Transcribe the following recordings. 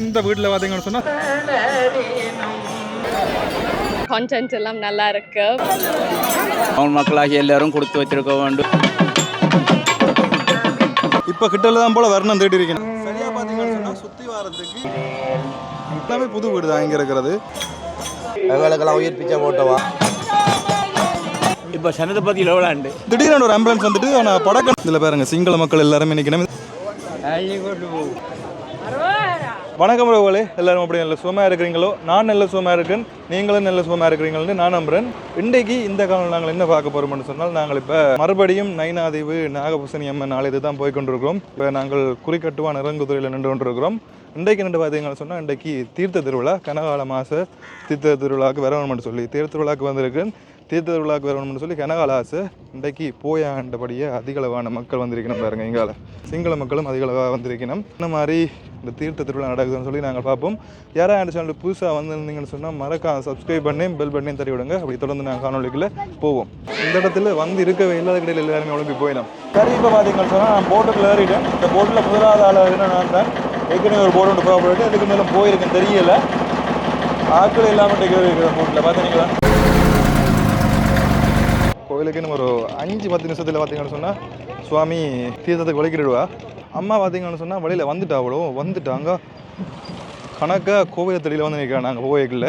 இந்த வீட்டில் பார்த்தீங்கன்னு சொன்னால் கான்டென்ட் எல்லாம் நல்லா இருக்கு. தமிழ் மக்களாகிய எல்லாரும் கொடுத்து வைத்திருக்க வேண்டும். இப்போ கிட்டல தான் போல வர்ணம் தேடி இருக்கணும் சரியா பார்த்தீங்கன்னு சொன்னால் சுற்றி வாரத்துக்கு எல்லாமே புது வீடு தான் இங்கே இருக்கிறது. எங்களுக்கெல்லாம் உயிர் பிச்சை போட்டவா? இப்போ சனதபதி லோலாண்டு. திடீர்னு ஒரு ஆம்புலன்ஸ் வந்துட்டு ஆனால் படக்கம் இதில் பாருங்க சிங்கள மக்கள் எல்லாருமே நிற்கணும் வணக்கம் ரவுகளே எல்லாரும் அப்படி நல்ல சுகமாக இருக்கிறீங்களோ? நான் நல்ல சுகமாக இருக்கேன். நீங்களும் நல்ல சுகமாக இருக்கிறீங்கள்னு நான் நம்புகிறேன் இன்றைக்கு இந்த காலம் நாங்கள் என்ன பார்க்க போகிறோம்னு சொன்னால் நாங்கள் இப்போ மறுபடியும் நைனாதீவு நாகபூசணி அம்மன் ஆலயத்தை தான் போய் கொண்டிருக்கிறோம். இப்போ நாங்கள் குறிக்கட்டுவான் இறங்குதுறையில் நின்று கொண்டிருக்கிறோம். இன்றைக்கு ரெண்டு பார்த்தீங்கன்னு சொன்னால் இன்றைக்கு தீர்த்த திருவிழா கனகால மாச தீர்த்த திருவிழாவுக்கு வரணும்னு சொல்லி தீர்த்த திருவிழாவுக்கு வந்திருக்கு. தீர்த்த திருவிழாவுக்கு வரணும்னு சொல்லி கனகால ஆசை இன்றைக்கு போயாண்டபடியே அதிகளவான மக்கள் வந்திருக்கணும் பாருங்கள் எங்கால சிங்கள மக்களும் அதிகளவாக வந்திருக்கணும். இந்த மாதிரி இந்த தீர்த்த திருவிழா நடக்குதுன்னு சொல்லி நாங்கள் பார்ப்போம். யாராக என் சேனல் புதுசாக வந்திருந்தீங்கன்னு சொன்னால் மறக்காம சப்ஸ்கிரைப் பண்ணி பெல் பண்ணியும் தட்டி விடுங்க. அப்படி தொடர்ந்து நாங்கள் காணொலிக்குள்ள போவோம். இந்த இடத்துல வந்து இருக்கவே இல்லாத கிடையில் எல்லாருமே ஒழுங்கி போயிடும் கறி இப்போ பார்த்தீங்கன்னு சொன்னால் நான் போட்டுக்குள்ள ஏறிட்டேன். இந்த போட்டில் முதலாவது ஆளாக நான் தான். ஏற்கனவே ஒரு போர்டு ஒன்று போயிட்டு அதுக்கு மேலே போயிருக்குன்னு தெரியல. ஆட்கள் இல்லாமல் டெக்கரேட் இருக்கிற போட்டில் பார்த்தீங்களா கோயிலுக்குன்னு ஒரு அஞ்சு பத்து நிமிஷத்தில் பார்த்தீங்கன்னு சொன்னால் சுவாமி தீர்த்தத்துக்கு விளக்கிடுவா. அம்மா பார்த்தீங்கன்னு சொன்னால் வழியில் வந்துட்டா அவ்வளோ வந்துட்டாங்க. கணக்காக கோவில் தெளியில் வந்து நிற்கிறேன் நாங்கள் கோயிலில்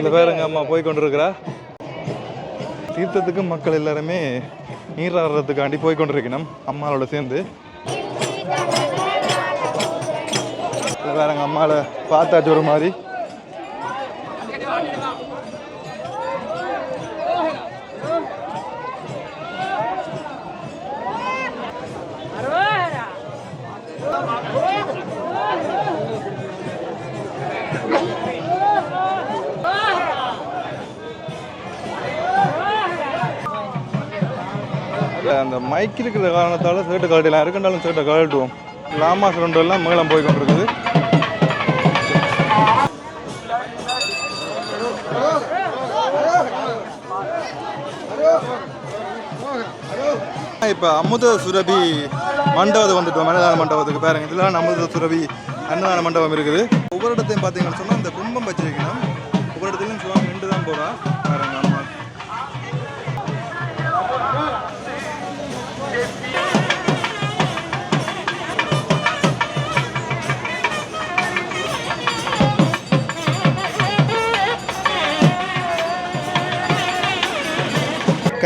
இந்த பேருங்க அம்மா போய் கொண்டிருக்கிறா தீர்த்தத்துக்கு மக்கள் எல்லாருமே நீராடுறதுக்காண்டி போய் கொண்டிருக்கணும் அம்மாவோட சேர்ந்து. இந்த பேருங்க அம்மாவை பார்த்தாச்சு ஒரு மாதிரி. அந்த மைக் இருக்கிற காரணத்தால் சேட்டை கழட்டலாம் இருக்குண்டாலும் சேட்டை கழட்டுவோம். லாமா எல்லாம் மேலம் போய் கொண்டிருக்குது. இப்போ அமுத சுரபி மண்டபத்துக்கு வந்துட்டோம். அன்னதான மண்டபத்துக்கு. பாருங்க இதெல்லாம் அமுத சுரபி அன்னதான மண்டபம் இருக்குது. ஒவ்வொரு இடத்தையும் பார்த்தீங்கன்னு சொன்னால் இந்த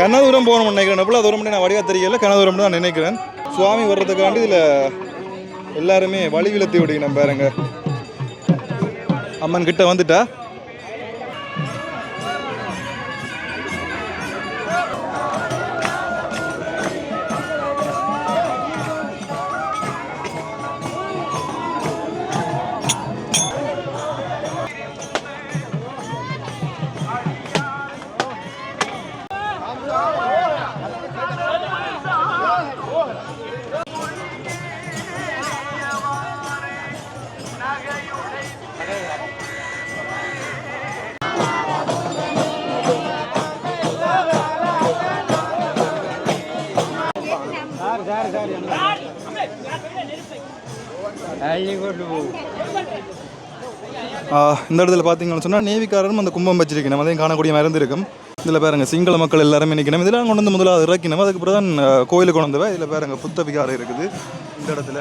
கனதூரம் போகணும்னு நினைக்கிறேன். எவ்வளோ தூரம் நான் வடிவா தெரியல. கனதூரம் தான் நினைக்கிறேன். சுவாமி வர்றதுக்காண்டி இதில் எல்லாருமே வழி விழுத்தி விடுங்க பாருங்க. அம்மன் கிட்ட வந்துட்டா? இந்த இடத்துல பார்த்தீங்கன்னு சொன்னால் நேவிக்காரரும் அந்த கும்பம் வச்சிருக்கணும். அதையும் காணக்கூடிய மருந்து இருக்கும். இதில் பாருங்க சிங்கள மக்கள் எல்லாருமே நிற்கணும் இதெல்லாம் கொண்டு வந்து முதலாவது இறக்கணும். அதுக்கப்புறம் தான் கோயிலுக்கு கொண்டு வந்தவ இதில் பாருங்க புத்த விகாரம் இருக்குது. இந்த இடத்துல.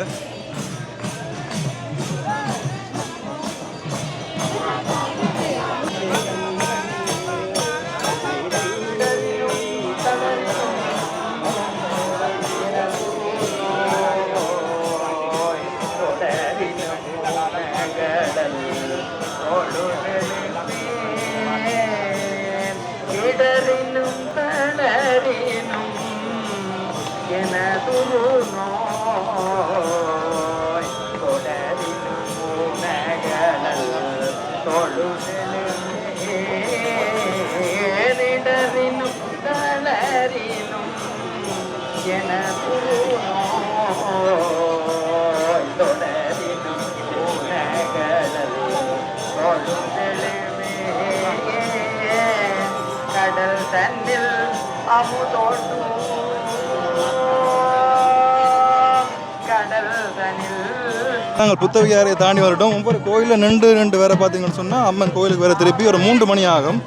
நாங்கள் புத்தவிகாரையை தாண்டி வரட்டும். ஒவ்வொரு கோயிலில் நின்று நின்று வேற பார்த்தீங்கன்னு சொன்னால் அம்மன் கோயிலுக்கு வேற திருப்பி ஒரு மூன்று மணி ஆகும்.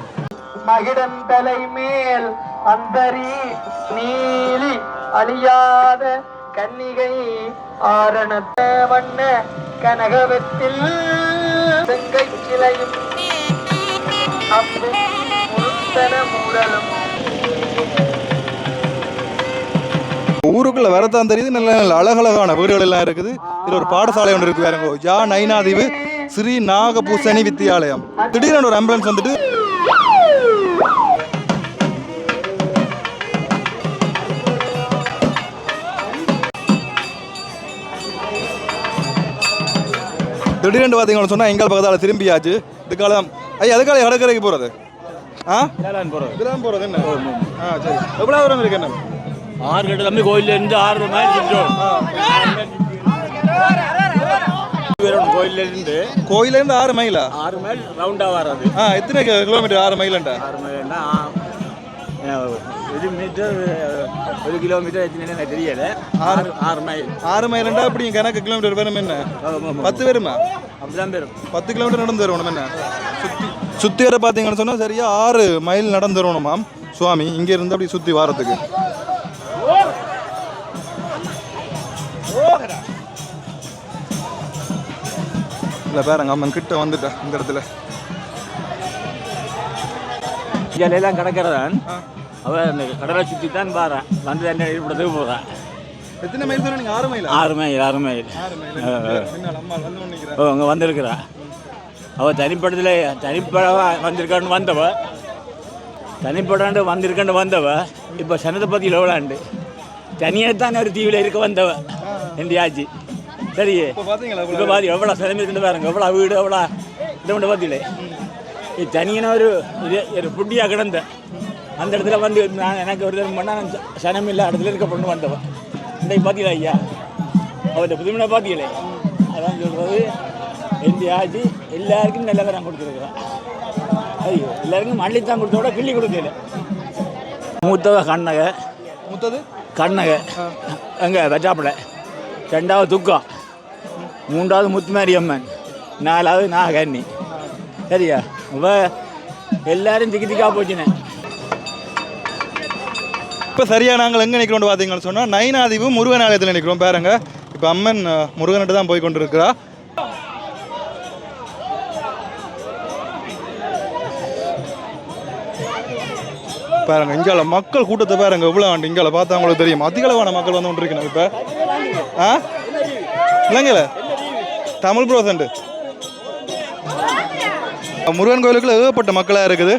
மகிடன் தலை மேல் அந்தரி நீலி அழியாத கன்னிகை ஆரணத்த வண்ண கனகவத்தில் செங்கை சிலையும் அம்பும் முருத்தன மூடலும். ஊருக்குள்ள வரத்தான் தெரியுது. நல்ல நல்ல அழகழகான வீடுகள் எல்லாம் இருக்குது. இதுல ஒரு பாடசாலை ஒன்று இருக்கு வேறங்க ஜா நைனாதீவு ஸ்ரீ நாகபூசணி வித்தியாலயம் திடீர்னு ஒரு ஆம்புலன்ஸ் வந்துட்டு திடீர்னு பார்த்தீங்கன்னு சொன்னா எங்கள் பக்கத்தால் திரும்பியாச்சு. இதுக்காலம் ஐயா அதுக்கால கடற்கரைக்கு போறது? ஆ? இதெல்லாம் போறது. என்ன? ஆ சரி. எவ்வளோ தூரம் இருக்கு என்ன? ஆறு கட்டு தம்பி கோயில்ல இருந்து ஆறு மைல் சுற்றோம் கோயில்ல இருந்து கோயில இருந்து ஆறு மைலா? ஆறு மைல் ரவுண்டா வர்றது. ஆ எத்தனை கிலோமீட்டர் ஆறு மைலண்டா? ஆறு மைல்னா ஒரு மீட்டர் ஒரு கிலோமீட்டர் எத்தனை எனக்கு தெரியல. ஆறு ஆறு மைல். ஆறு மைலண்டா? அப்படி கணக்கு கிலோமீட்டர் வரும் என்ன? பத்து பேருமா அப்படிதான் பேரும் பத்து கிலோமீட்டர் நடந்து வரணும் என்ன? வர பார்த்தீங்கன்னு சொன்னா சரியா ஆறு மைல் நடந்து வரணுமாம் சுவாமி இங்க இருந்து அப்படி சுத்தி வாரத்துக்கு. இல்ல பாருங்க அம்மன் கிட்ட வந்துட்டா இந்த இடத்துல. இங்கெல்லாம் கிடக்கிறதான் அவ அந்த கடலை சுற்றி தான் பாறேன் வந்து என்ன இடத்துக்கு போகிறேன் எத்தனை மைல் நீங்க? ஆறு மைலா? ஆறு மைல் ஆறு மைல். ஓ அங்கே வந்திருக்கிறா. அவள் தனிப்படத்தில் தனிப்படவா வந்திருக்கான்னு வந்தவ. தனிப்படாண்டு வந்திருக்காண்டு வந்தவ. இப்போ சனத்தை பற்றி எவ்வளோண்டு தனியாக தானே ஒரு தீவில் இருக்க வந்தவ. எந்த ஆச்சு சரியே. இப்போ பாதி எவ்வளோ சிலமி இருக்குன்னு பாருங்க. எவ்வளோ வீடு எவ்வளோ இதை மட்டும் பார்த்தீங்களே இது தனியான ஒரு இது ஒரு புட்டியாக கிடந்த அந்த இடத்துல வந்து நான் எனக்கு ஒரு தரம் பண்ணால் சனம் இல்லை இடத்துல இருக்க பொண்ணு வந்தவன் இன்றைக்கு பார்த்தீங்களா ஐயா அவர்கிட்ட புதுமையாக பார்த்தீங்களே அதான் சொல்கிறது எந்த ஆச்சு எல்லாருக்கும் நல்ல வரம் கொடுத்துருக்குறான் ஐயோ எல்லாருக்கும் மல்லித்தான் கொடுத்தோட கிள்ளி கொடுக்கல மூத்தவ கண்ணக முத்தது கண்ணக அங்கே வெட்டாப்பில் ரெண்டாவது துக்கா மூன்றாவது முத்துமாரி அம்மன் நாலாவது நாகண்ணி. சரியா? அவ எல்லாரும் திக்கி திக்கா போச்சுனே. இப்போ சரியா நாங்கள் எங்கே நிற்கிறோம் பார்த்தீங்கன்னு சொன்னால் நைனாதீவு முருகன் ஆலயத்தில் நிற்கிறோம் பாருங்க. இப்போ அம்மன் அஹ், முருகன்கிட்ட தான் போய் கொண்டிருக்கிறா. பாருங்க இங்கால மக்கள் கூட்டத்தை பாருங்க எவ்வளோ ஆண்டு இங்கால பார்த்தா உங்களுக்கு தெரியும். அதிக அளவான மக்கள் வந்து கொண்டிருக்கணும் இப்போ. ஆ? இல்லைங்கல தமிழ் ப்ரோசண்ட் முருகன் கோயிலுக்குள்ள ஏகப்பட்ட மக்களாக இருக்குது.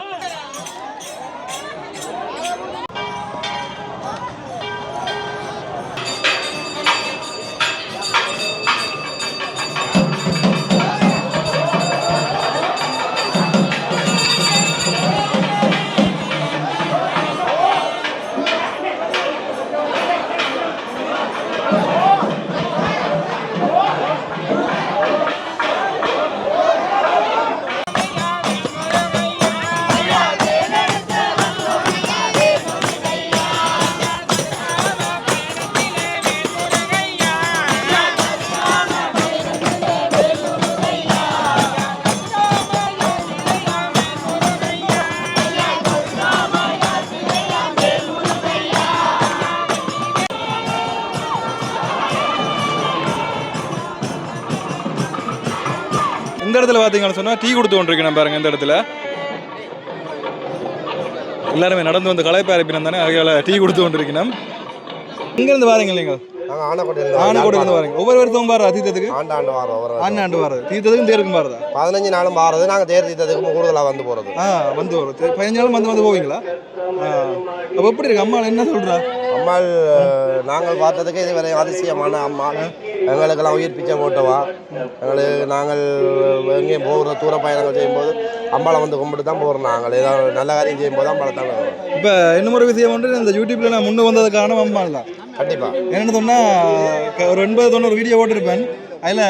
இந்த இடத்துல பார்த்தீங்கன்னு சொன்னால் டீ கொடுத்து கொண்டிருக்கணும் பாருங்க இந்த இடத்துல. எல்லாருமே நடந்து வந்து களைப்பு அரைப்பினம் தானே அதையால டீ கொடுத்து கொண்டிருக்கணும். இங்கேருந்து வாரீங்க இல்லைங்க நாங்கள் ஆனக்கோட்டையில் ஆனக்கோடு இருந்து வாரீங்க. ஒவ்வொரு வருஷமும் பாரு தீர்த்தத்துக்கு ஆண்டு ஆண்டு வாரம் ஒரு ஆண்டு ஆண்டு வாரது தீர்த்தத்துக்கும் தேருக்கும் பாருதா. பதினஞ்சு நாளும் வாரது நாங்கள் தேர் தீர்த்தத்துக்கு கூடுதலாக வந்து போகிறது ஆ வந்து வரும் பதினஞ்சு வந்து வந்து போவீங்களா? அப்போ எப்படி இருக்கு? அம்மா என்ன சொல்கிறா அம்மாள் நாங்கள் பார்த்ததுக்கு இது வரை அதிசயமான அம்மா. எங்களுக்கெல்லாம் உயிர் பிச்சை போட்டவா. எங்களுக்கு நாங்கள் எங்கேயும் போகிற தூர பயணங்கள் செய்யும்போது அம்பாளை வந்து கும்பிட்டு தான் போகிறோம் நாங்கள். ஏதாவது நல்ல காரியம் செய்யும்போது அம்பாளை தான் இப்போ இன்னும் ஒரு விஷயம் வந்து இந்த யூடியூப்ல நான் முன்ன வந்ததுக்கான அம்மா தான் கண்டிப்பாக என்னென்னு சொன்னால் ஒரு எண்பது தொண்ணூறு வீடியோ போட்டிருப்பேன். அதில்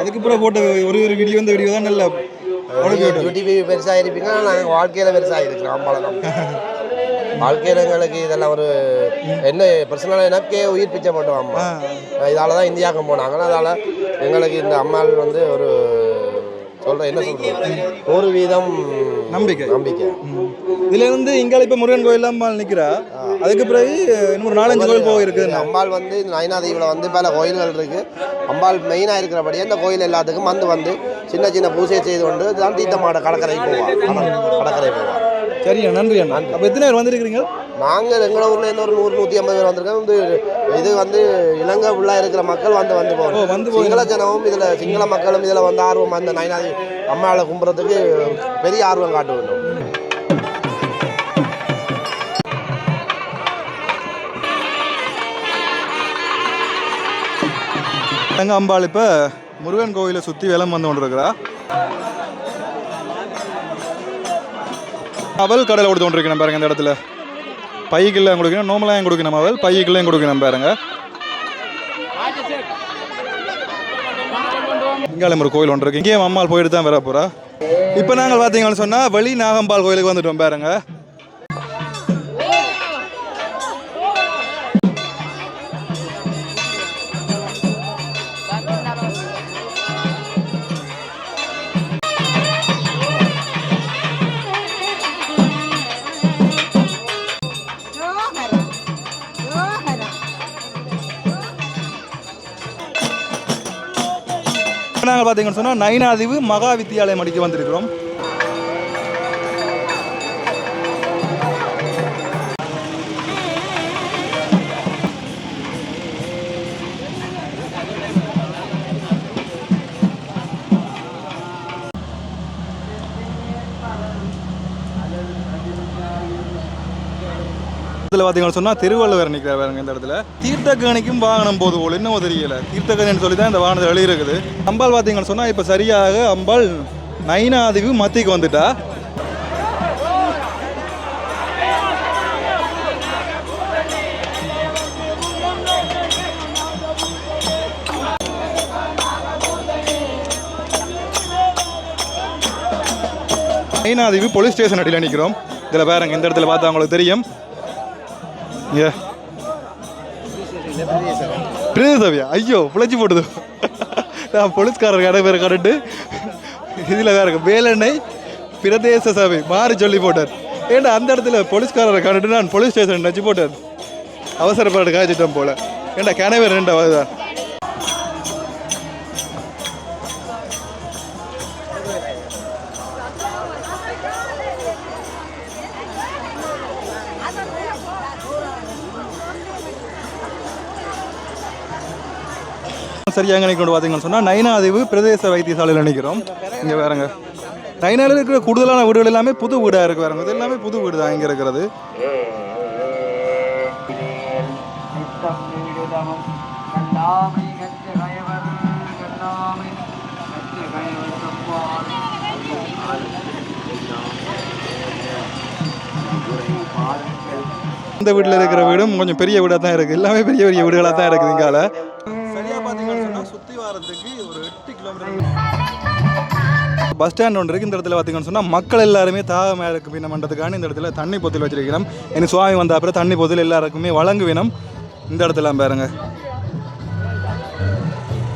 அதுக்கு பிறகு போட்ட ஒரு ஒரு வீடியோ இந்த வீடியோ தான் நல்ல யூடிவி பெருசாக இருப்பீங்க நாங்கள் வாழ்க்கையில் பெருசாக இருக்கிறோம் அம்பாளை வாழ்க்கையில் எங்களுக்கு இதெல்லாம் ஒரு என்ன பர்சனலாக எனக்கே உயிர் பிச்சை போட்டோம் அம்மா இதால தான் இந்தியாவுக்கு போனாங்க. அதால் எங்களுக்கு இந்த அம்மாள் வந்து ஒரு சொல்ற என்ன சொல்றது? நூறு வீதம் நம்பிக்கை. நம்பிக்கை. இதுல இருந்து இங்கால இப்ப முருகன் கோயில் அம்பாள் நிக்கிறா. அதுக்கு பிறகு இன்னும் ஒரு நாலஞ்சு கோயில் போக இருக்குது அம்பாள் வந்து நயனாதீவில் வந்து பல கோயில்கள் இருக்கு. அம்பாள் மெயினாக இருக்கிறபடியே இந்த கோயில் எல்லாத்துக்கும் வந்து வந்து சின்ன சின்ன பூஜை செய்து கொண்டு தான் தீர்த்தமாட கடற்கரை கடல் கடற்கரை போவார் சரியா? நன்றி அண்ணா. அப்ப எத்தனை பேர் வந்திருக்கிறீங்க? நாங்கள் எங்கள் ஊர்ல இருந்து ஒரு நூறு நூற்றி ஐம்பது பேர் வந்திருக்கோம். வந்து இது வந்து இலங்கை ஃபுல்லாக இருக்கிற மக்கள் வந்து வந்து ஓ, போகணும். வந்து. சிங்கள ஜனமும் இதில் சிங்கள மக்களும் இதில் வந்து ஆர்வம் அந்த நயனாதி அம்மாவை கும்புறதுக்கு பெரிய ஆர்வம் காட்ட வேண்டும். அம்பாள் இப்ப முருகன் கோயிலை சுத்தி வேலம் வந்து கொண்டிருக்கிறா. அவல் கடலை கொடுத்து கொண்டிருக்கணும் பாருங்க இந்த இடத்துல. பைக்கெல்லாம் கொடுக்கணும் நோமலாயும் கொடுக்கணும் அவல் பைக்கெல்லாம் கொடுக்கணும் பாருங்க. இங்காலம் ஒரு கோயில் ஒன்று இருக்கு. இங்கேயும் அம்மாள் போயிட்டு தான் வர போறா இப்போ நாங்கள் பார்த்தீங்கன்னு சொன்னால் வெளி நாகம்பால் கோயிலுக்கு வந்துட்டோம் பாருங்க. நாங்கள் பார்த்தீங்கன்னு சொன்னா நைனாதிவு மகா வித்தியாலயம் அடிக்க வந்திருக்கிறோம். இதில் பார்த்தீங்கன்னு சொன்னால் திருவள்ளுவர் நிற்கிறார் பாருங்க இந்த இடத்துல. தீர்த்தக்கணிக்கும் வாகனம் போது போல் என்னவோ தெரியல. தீர்த்தக்கணின்னு சொல்லி தான் இந்த வாகனத்தில் எழுதியிருக்குது. அம்பாள் பார்த்தீங்கன்னு சொன்னால் இப்போ சரியாக அம்பாள் நைனாதிவு மத்திக்கு வந்துட்டா. மெயினாதீவு போலீஸ் ஸ்டேஷன் அடியில் நிற்கிறோம் இதில் பாருங்க இந்த இடத்துல பார்த்தா உங்களுக்கு தெரியும். ஏ. பிரதேசவியா ஐயோ பிழைச்சி போட்டுது நான் போலீஸ்காரர் கடை பேரை கண்டுட்டு இதில் தான் இருக்கு. வேலெண்ணெய் பிரதேச சபை மாறி சொல்லி போட்டார். ஏன்டா அந்த இடத்துல போலீஸ்காரரை கண்டுட்டு நான் போலீஸ் ஸ்டேஷன் நச்சு போட்டார்? அவசரப்பட்டு காய்ச்சிட்டேன் போல. ஏன்டா கனவே ரெண்டா அதுதான் சரியாக நினைக்கணும் பார்த்தீங்கன்னு சொன்னால் நைனாதிவு பிரதேச வைத்தியசாலையில் நினைக்கிறோம் இங்கே வேறங்க நைனாவில் இருக்கிற கூடுதலான வீடுகள் எல்லாமே புது வீடாக இருக்கு வேறங்க இது எல்லாமே புது வீடு தான் இங்கே இருக்கிறது. இந்த வீட்டில் இருக்கிற வீடும் கொஞ்சம் பெரிய வீடாக தான் இருக்குது எல்லாமே பெரிய பெரிய வீடுகளாக தான் இருக்குது இங்கால. பஸ் ஸ்டாண்ட் ஒன்று இருக்குது இந்த இடத்துல பார்த்தீங்கன்னு சொன்னால் மக்கள் எல்லாருமே தாகமாக இருக்கு பின்ன பண்ணுறதுக்கான இந்த இடத்துல தண்ணி பொத்தில் வச்சிருக்கிறோம் இனி சுவாமி வந்த அப்புறம் தண்ணி பொத்தில் எல்லாருக்குமே வழங்குவினம் இந்த இடத்துல பாருங்க.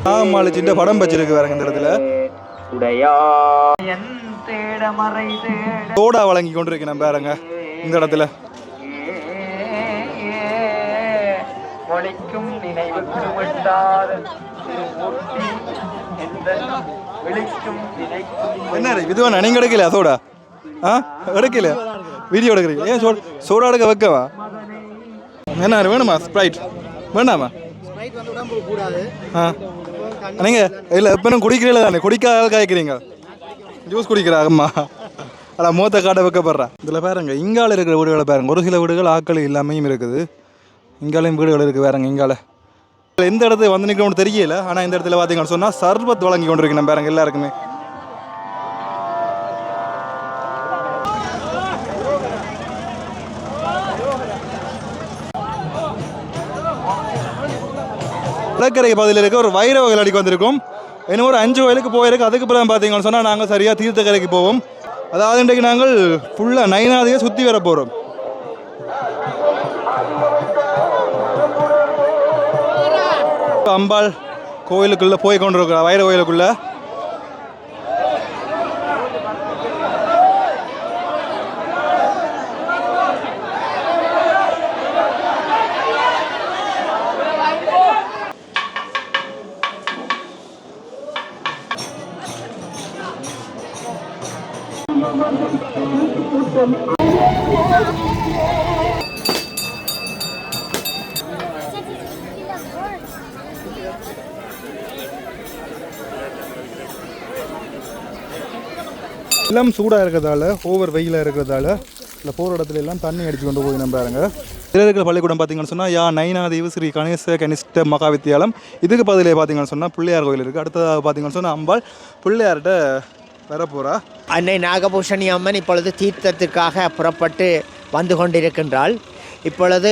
தாகமாளிச்சின்ற படம் வச்சிருக்கு பாருங்க இந்த இடத்துல. தேட சோடா வழங்கி கொண்டிருக்கிறேன் பாருங்க இந்த இடத்துல. நினைவுக்கு விட்டாத என்ன இது இதுவா? நீங்கள் எடுக்கல சோடா ஆ? எடுக்கல வீடியோ எடுக்கிறீங்க. ஏன் சோடா சோடா எடுக்க வைக்கவா? என்ன வேணுமா? ஸ்ப்ரைட் வேணாமா? ஆ. நீங்கள் இல்லை எப்போ குடிக்கிறீங்களா? தானே? குடிக்காத காய்க்கிறீங்க. ஜூஸ் குடிக்கிறா அம்மா. அட மூத்த காட்ட வைக்கப்படுறா. இதில் பாருங்க இங்கால இருக்கிற வீடுகளை பாருங்க. ஒரு சில வீடுகள் ஆக்கள் இல்லாமையும் இருக்குது. இங்காலையும் வீடுகள் இருக்குது பாருங்க இங்கால. எந்த இடத்துல வந்து நிற்கணும்னு தெரியல. ஆனால் இந்த இடத்துல பார்த்தீங்கன்னு சொன்னால் சர்பத் வழங்கி கொண்டிருக்கணும் பாருங்க எல்லாருக்குமே. கடற்கரை பகுதியில் இருக்க ஒரு வைர வகை அடிக்க வந்திருக்கும். இன்னும் ஒரு அஞ்சு வயலுக்கு போயிருக்கு. அதுக்கு பிறகு பார்த்தீங்கன்னு சொன்னால் நாங்கள் சரியாக தீர்த்தக்கரைக்கு போவோம். அதாவது இன்றைக்கு நாங்கள் ஃபுல்லாக நைனாதையே சுற்றி வர போகிறோம் அம்பாள் கோயிலுக்குள்ளே போய் கொண்டு வைர கோயிலுக்குள்ளே. எல்லாம் சூடாக இருக்கிறதால ஓவர் வெயிலாக இருக்கிறதால இல்லை போகிற இடத்துல எல்லாம் தண்ணி அடித்து கொண்டு போய் நம்புறாங்க இதில் இருக்கிற பள்ளிக்கூடம் பார்த்தீங்கன்னு சொன்னால் யா நைனாதீவு ஸ்ரீ கணேச கனிஷ்ட மகா வித்தியாலம் இதுக்கு பதிலே பார்த்தீங்கன்னு சொன்னால் பிள்ளையார் கோயில் இருக்குது அடுத்ததாக பார்த்தீங்கன்னு சொன்னால் அம்பாள் பிள்ளையார்கிட்ட வரப்போகிறா அன்னை நாகபூஷணி அம்மன் இப்பொழுது தீர்த்தத்திற்காக புறப்பட்டு வந்து கொண்டிருக்கின்றாள். இப்பொழுது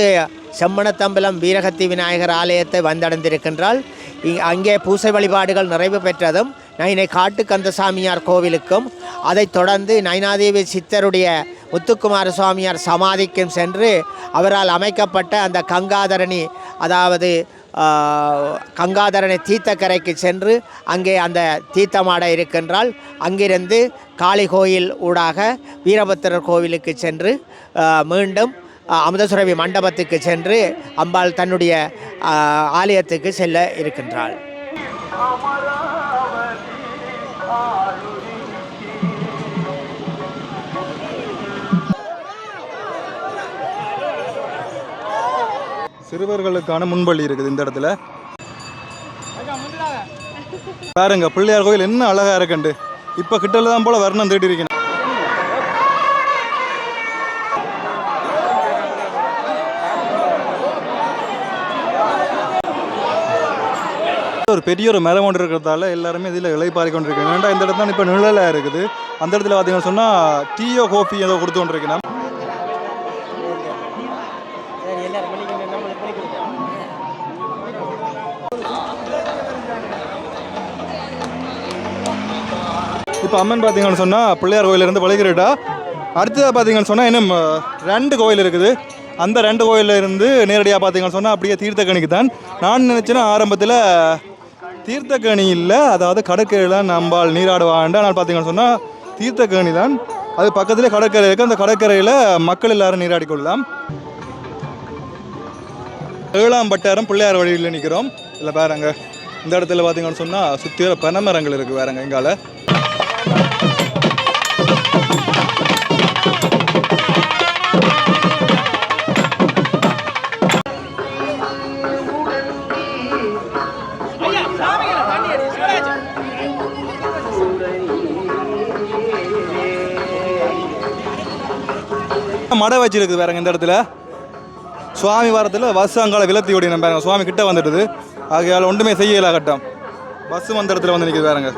செம்மணத்தம்பலம் வீரகத்தி விநாயகர் ஆலயத்தை வந்தடைந்திருக்கின்றால் இ- அங்கே பூசை வழிபாடுகள் நிறைவு பெற்றதும் நைனை காட்டு கந்தசாமியார் கோவிலுக்கும் அதைத் தொடர்ந்து நைனாதேவி சித்தருடைய முத்துக்குமார சுவாமியார் சமாதிக்கும் சென்று அவரால் அமைக்கப்பட்ட அந்த கங்காதரணி அதாவது கங்காதரனை தீர்த்தக்கரைக்கு சென்று அங்கே அந்த தீர்த்தமாட இருக்கின்றால் அங்கிருந்து காளி கோயில் ஊடாக வீரபத்திரர் கோவிலுக்கு சென்று மீண்டும் அமுதசுரவி மண்டபத்துக்கு சென்று அம்பாள் தன்னுடைய ஆலயத்துக்கு செல்ல இருக்கின்றாள். சிறுவர்களுக்கான முன்பள்ளி இருக்குது இந்த இடத்துல. பாருங்க பிள்ளையார் கோயில் என்ன அழகா இருக்குண்டு. இப்போ கிட்டல தான் போல வர்ணம் தேடி இருக்கேன் ஒரு பெரிய ஒரு மரம் ஒன்று இருக்கிறதால எல்லாருமே இதில் இலைப்பாரி கொண்டிருக்காங்க ஏன்டா இந்த இடத்துல இப்போ நிழலாக இருக்குது. அந்த இடத்துல பார்த்தீங்கன்னா சொன்னால் டீயோ காஃபி ஏதோ கொடுத்து கொண்டிருக்கேன். இப்போ அம்மன் பார்த்தீங்கன்னு சொன்னால் பிள்ளையார் கோயிலிருந்து வழிகிறட்டா அடுத்ததாக பார்த்தீங்கன்னு சொன்னால் இன்னும் ரெண்டு கோயில் இருக்குது. அந்த ரெண்டு கோயிலில் இருந்து நேரடியாக பார்த்தீங்கன்னு சொன்னால் அப்படியே தீர்த்தக்கணிக்கு தான் நான் நினச்சேன்னா ஆரம்பத்தில் தீர்த்தக்கணி இல்லை அதாவது கடற்கரையில் நம்பால் நீராடுவாண்டா நான் பார்த்தீங்கன்னு சொன்னால் தீர்த்தக்கணி தான். அது பக்கத்திலே கடற்கரை இருக்குது அந்த கடற்கரையில் மக்கள் எல்லாரும் நீராடி கொள்ளலாம். ஏழாம் பட்டாரம் பிள்ளையார் வழியில் நிற்கிறோம். இல்லை பாருங்க. இந்த இடத்துல பார்த்தீங்கன்னு சொன்னால் சுற்றி பனமரங்கள் இருக்குது வேறங்க எங்கால மடை வச்சிருக்குது பாருங்க இந்த இடத்துல. சுவாமி வாரத்தில் பஸ் அங்கால விலத்தி ஓடி நம்ம சுவாமி கிட்ட வந்துட்டுது ஆகையால் ஒன்றுமே செய்யல கட்டம். பஸ் வந்த இடத்துல வந்து நிற்குது பாருங்க.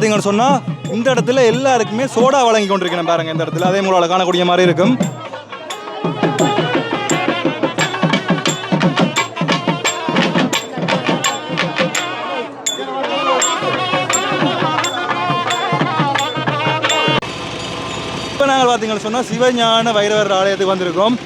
பார்த்தீங்கன்னு சொன்னால் இந்த இடத்துல எல்லாருக்குமே சோடா வழங்கி கொண்டிருக்கேன் பாருங்க இந்த இடத்துல. அதே மூலம் காணக்கூடிய மாதிரி இருக்கும். இப்போ நாங்கள் பார்த்தீங்கன்னு சொன்னால் சிவஞான வைரவர் ஆலயத்துக்கு வந்திருக்கோம்.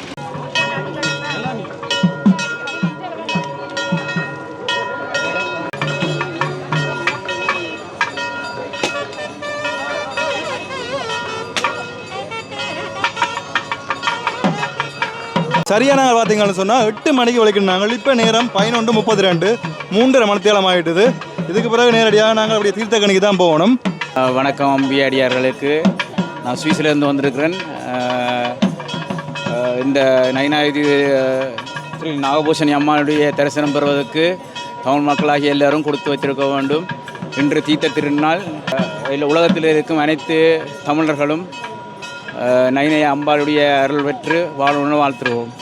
சரியான பார்த்தீங்கன்னு சொன்னால் எட்டு மணிக்கு வலிக்கணும் நாங்கள் இப்போ நேரம் பதினொன்று முப்பத்தி ரெண்டு மூன்றரை மணித்தேலம் ஆகிட்டுது இதுக்கு பிறகு நேரடியாக நாங்கள் அப்படியே தீர்த்தக்கணிக்கு தான் போகணும். வணக்கம் வணக்கம் அம்பியாடியார்களுக்கு. நான் சுவிஸ்லேருந்து வந்திருக்கிறேன். இந்த நைனாயுதி ஸ்ரீ நாகபூஷணி அம்மாவுடைய தரிசனம் பெறுவதற்கு தமிழ் மக்களாகிய எல்லாரும் கொடுத்து வைத்திருக்க வேண்டும். இன்று தீர்த்த திருநாள். இல்லை உலகத்தில் இருக்கும் அனைத்து தமிழர்களும் நைனை அம்பாளுடைய அருள் பெற்று வாழணும்னு வாழ்த்துருவோம்.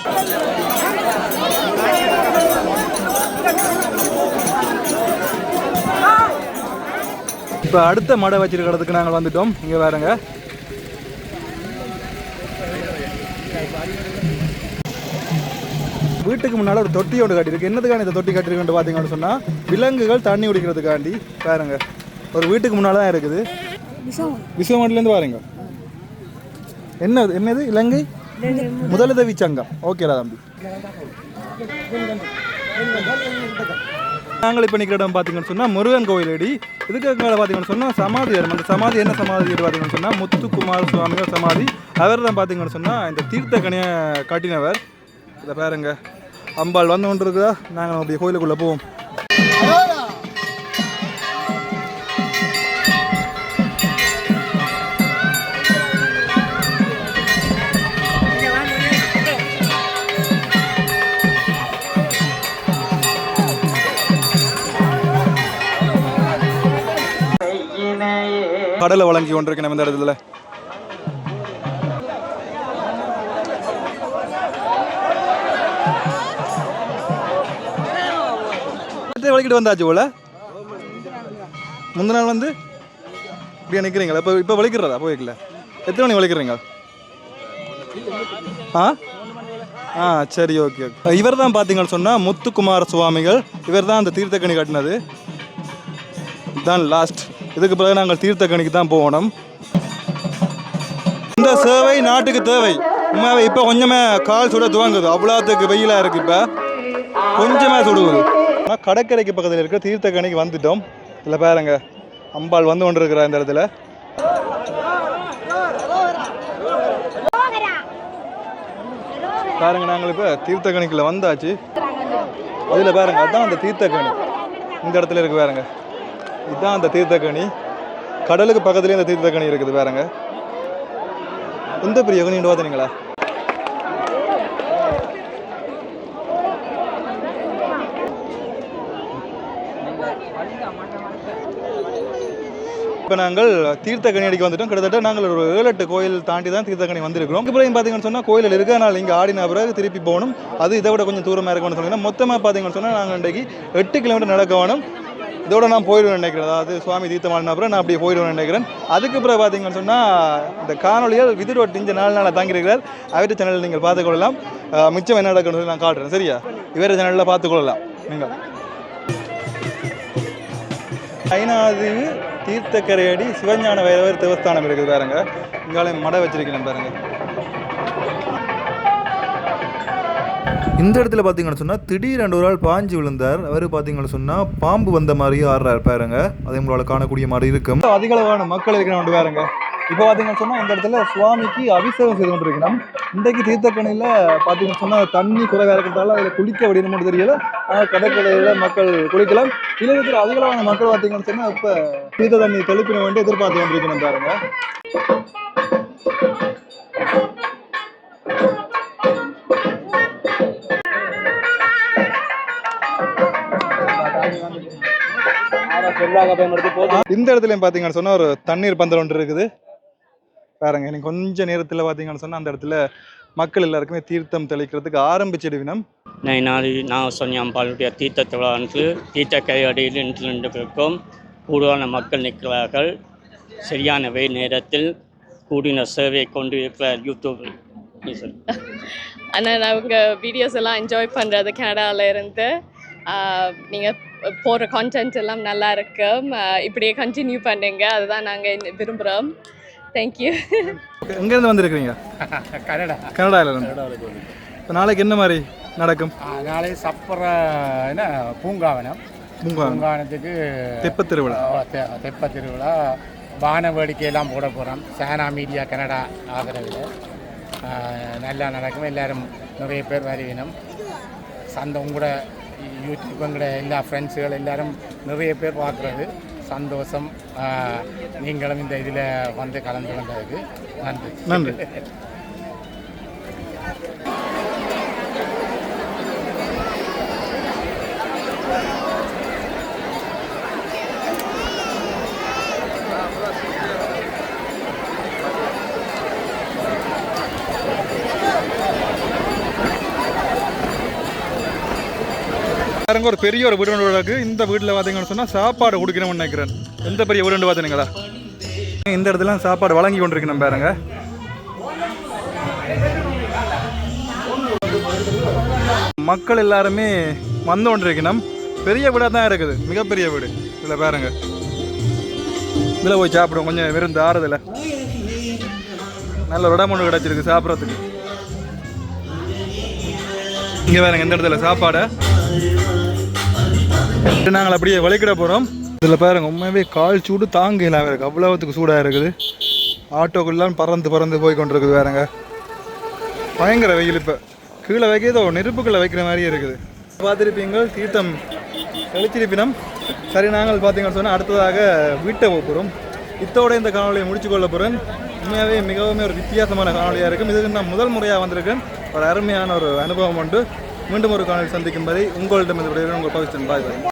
இப்போ அடுத்த மடை வச்சிருக்கிறதுக்கு நாங்கள் வந்துட்டோம். இங்கே வேறுங்க வீட்டுக்கு முன்னால் ஒரு தொட்டி ஒன்று கட்டியிருக்கு. என்னதுக்காண்டி இந்த தொட்டி கட்டியிருக்குன்னு பார்த்தீங்கன்னு சொன்னால் விலங்குகள் தண்ணி குடிக்கிறதுக்காண்டி. பாருங்க. ஒரு வீட்டுக்கு முன்னால் தான் இருக்குது. விசவமட்டிலேருந்து பாருங்க. என்னது என்னது? இலங்கை? முதலுதவி சங்கம். ஓகேடா தம்பி நாங்கள் இப்போ நிற்கிற இடம் பார்த்தீங்கன்னு சொன்னால் முருகன் கோயிலடி இதுக்கு மேலே பார்த்தீங்கன்னு சொன்னால் சமாதி அந்த சமாதி என்ன சமாதி பார்த்தீங்கன்னு சொன்னால் முத்துக்குமார சுவாமிகள் சமாதி. அவர் தான் பார்த்தீங்கன்னு சொன்னால் இந்த தீர்த்த கனியை காட்டினவர். இதை பாருங்க. அம்பாள் வந்து கொண்டு இருக்குதா நாங்கள் அப்படி கோயிலுக்குள்ளே போவோம். கடலை வழங்கி கொண்டிருக்கேன் நம்ம இந்த இடத்துல. வலிக்கிட்டு வந்தாச்சு போல. முந்தின நாள் வந்து இப்படியே நிற்கிறீங்களா இப்போ இப்போ வலிக்கிறதா போய்க்கல எத்தனை மணி வலிக்கிறீங்க ஆ? ஆ சரி ஓகே ஓகே. இவர் தான் பார்த்தீங்கன்னு சொன்னால் முத்துக்குமார சுவாமிகள் இவர் தான் அந்த தீர்த்தக்கணி கட்டினது. தான் லாஸ்ட் இதுக்கு பிறகு நாங்கள் தீர்த்தக்கணிக்கு தான் போகணும். இந்த சேவை நாட்டுக்கு தேவை. உண்மையாகவே இப்போ கொஞ்சமே கால் சுட துவங்குது. அவ்வளோத்துக்கு வெயிலாக இருக்குது இப்போ. கொஞ்சமே சுடுவது ஆனால் கடற்கரைக்கு பக்கத்தில் இருக்கிற தீர்த்தக்கணிக்கு வந்துட்டோம். இதில் பாருங்க. அம்பாள் வந்து கொண்டு இருக்கிற இந்த இடத்துல. பாருங்க நாங்கள் இப்போ தீர்த்தக்கணிக்குள்ள வந்தாச்சு. அதில் பாருங்க அதுதான் அந்த தீர்த்தக்கணி இந்த இடத்துல இருக்கு பாருங்க. இதுதான் அந்த தீர்த்தக்கணி கடலுக்கு பக்கத்துலேயே அந்த தீர்த்தக்கணி இருக்குது பாருங்க. எந்த பெரிய கணி பார்த்தீங்களா இப்போ நாங்கள் தீர்த்தக்கணி அடிக்க வந்துட்டோம். கிட்டத்தட்ட நாங்கள் ஒரு ஏழு எட்டு கோயில் தாண்டி தான் தீர்த்தக்கணி வந்திருக்கிறோம். இப்போ பார்த்தீங்கன்னு சொன்னால் கோயில் இருக்கா. நாள் இங்கே ஆடின பிறகு திருப்பி போகணும். அது இதை விட கொஞ்சம் தூரமாக இருக்கும்னு சொன்னீங்கன்னா மொத்தமாக பார்த்தீங்கன்னு சொன்னால் நாங்கள் இன்றைக்கு எட்டு கிலோமீட்டர் நடக்க வேணும். இதோட நான் போயிடுவேன் நினைக்கிறேன். அதாவது சுவாமி தீர்த்தமான அப்புறம் நான் அப்படியே போயிடுவேன் நினைக்கிறேன். அதுக்கு பிறகு பார்த்தீங்கன்னு சொன்னால் இந்த காணொலியால் விதிரோட் இந்த நாலு நாளாக தாங்கியிருக்கிறார். அவர்கிட்ட சேனலில் நீங்கள் பார்த்துக்கொள்ளலாம். மிச்சம் என்ன நடக்குன்னு சொல்லி நான் காட்டுறேன். சரியா? இவர சேனலில் பார்த்துக்கொள்ளலாம். நீங்கள் ஐநாதீவு தீர்த்தக்கரையடி சிவஞான வைரவர் தேவஸ்தானம் இருக்குது பாருங்க. இங்காலே மடை வச்சிருக்கிறேன் பாருங்கள் இந்த இடத்துல பார்த்தீங்கன்னு சொன்னால் திடீரென்று ஒரு ஆள் பாஞ்சு விழுந்தார். அவர் பார்த்தீங்கன்னு சொன்னால் பாம்பு வந்த மாதிரியும் ஆடுறாரு பாருங்க. அதே உங்களால் காணக்கூடிய மாதிரி இருக்கும். அதிக அளவான மக்கள் இருக்கிற பாருங்க இப்போ பார்த்தீங்கன்னு சொன்னால் இந்த இடத்துல சுவாமிக்கு அபிஷேகம் செய்து கொண்டிருக்கணும். இன்றைக்கு தீர்த்தக்கணையில் பார்த்தீங்கன்னு சொன்னால் தண்ணி குறைவாக இருக்கிறதால அதில் குளிக்க விடணும்னு தெரியல. ஆனால் கடற்கரையில் மக்கள் குளிக்கலாம். இதில் இருக்கிற அதிக அளவான மக்கள் பார்த்தீங்கன்னு சொன்னால் இப்போ தீர்த்த தண்ணி தெளிப்பின வேண்டி எதிர்பார்த்து கொண்டிருக்கணும் பாருங்க. இந்த இடத்துலையும் பார்த்தீங்கன்னு சொன்னால் ஒரு தண்ணீர் பந்தல் ஒன்று இருக்குது. பாருங்க இன்னைக்கு கொஞ்ச நேரத்தில் பார்த்தீங்கன்னு சொன்னால் அந்த இடத்துல மக்கள் எல்லாருக்குமே தீர்த்தம் தெளிக்கிறதுக்கு ஆரம்பிச்சிடுவினம் நைனாதி நாகசன்யாம்பாளுடைய தீர்த்த திருவிழான்று தீர்த்த கையடியில் நின்று நின்றிருக்கும் கூடுதலான மக்கள் நிற்கிறார்கள். சரியான வே நேரத்தில் கூடின சேவை கொண்டு இருக்கிற யூடியூப். ஆனால் அவங்க வீடியோஸ் எல்லாம் என்ஜாய் பண்ணுறது கனடாவில் இருந்து. நீங்கள் போடுற கான்டென்ட் எல்லாம் நல்லா இருக்கு. இப்படியே கண்டினியூ பண்ணுங்க. அதுதான் நாங்கள் விரும்புகிறோம் தேங்க்யூ எங்கேருந்து வந்திருக்கிறீங்க? கனடா. கனடாவில் இருந்து. இப்போ நாளைக்கு என்ன மாதிரி நடக்கும்? நாளை சப்பர என்ன? பூங்காவனம். பூங்கா பூங்காவனத்துக்கு தெப்ப திருவிழா தெப்ப திருவிழா வான வேடிக்கையெல்லாம் போட போகிறோம் சேனா மீடியா கனடா ஆதரவில். நல்லா நடக்கும். எல்லாரும் நிறைய பேர் வருவினம். சந்த உங்களோட யூடியூப் எங்களோட எல்லா ஃப்ரெண்ட்ஸுகள் எல்லாரும் நிறைய பேர் பார்க்குறது. சந்தோஷம். நீங்களும் இந்த இதில் வந்து கலந்து கொண்டதுக்கு நன்றி. நன்றி. பாருங்க ஒரு பெரிய ஒரு வீடு ஒன்று இருக்கு. இந்த வீட்டில் பார்த்தீங்கன்னு சொன்னால் சாப்பாடு கொடுக்கணும்னு நினைக்கிறேன். எந்த பெரிய வீடு பார்த்தீங்களா இந்த இடத்துல சாப்பாடு வழங்கி கொண்டிருக்கணும் பாருங்க. மக்கள் எல்லாருமே வந்து கொண்டிருக்கணும். பெரிய வீடாக தான் இருக்குது. மிகப்பெரிய வீடு. இதில் பாருங்க. இதில் போய் சாப்பிடுவோம். கொஞ்சம் விருந்து ஆறுதல. நல்ல ஒரு இடம் ஒன்று கிடச்சிருக்கு சாப்பிட்றதுக்கு. இங்கே பாருங்க இந்த இடத்துல சாப்பாடை. நாங்கள் அப்படியே வலிக்கிட போகிறோம் இதில் பாருங்க உண்மையாகவே கால் சூடு தாங்க இல்லாமல் இருக்குது அவ்வளோத்துக்கு சூடாக இருக்குது. ஆட்டோக்குள்ளாம் பறந்து பறந்து போய் கொண்டிருக்குது வேறங்க பயங்கர வெயில் இப்போ. கீழே வைக்கிறதோ நெருப்புக்குள்ளே வைக்கிற மாதிரியே இருக்குது. பார்த்துருப்பீங்க தீர்த்தம் கழிச்சிருப்பினம் சரி நாங்கள் பார்த்தீங்கன்னு சொன்னால் அடுத்ததாக வீட்டை போகிறோம் இத்தோட இந்த காணொலியை முடிச்சு கொள்ள போகிறேன் உண்மையாகவே மிகவும் ஒரு வித்தியாசமான காணொலியாக இருக்கும். இதுக்கு நான் முதல் முறையாக வந்திருக்கேன். ஒரு அருமையான ஒரு அனுபவம் உண்டு. மீண்டும் ஒரு காணொலி சந்திக்கும் வரை உங்களிடம் இந்த உங்கள் பவிச்சன் பாய் பாய்.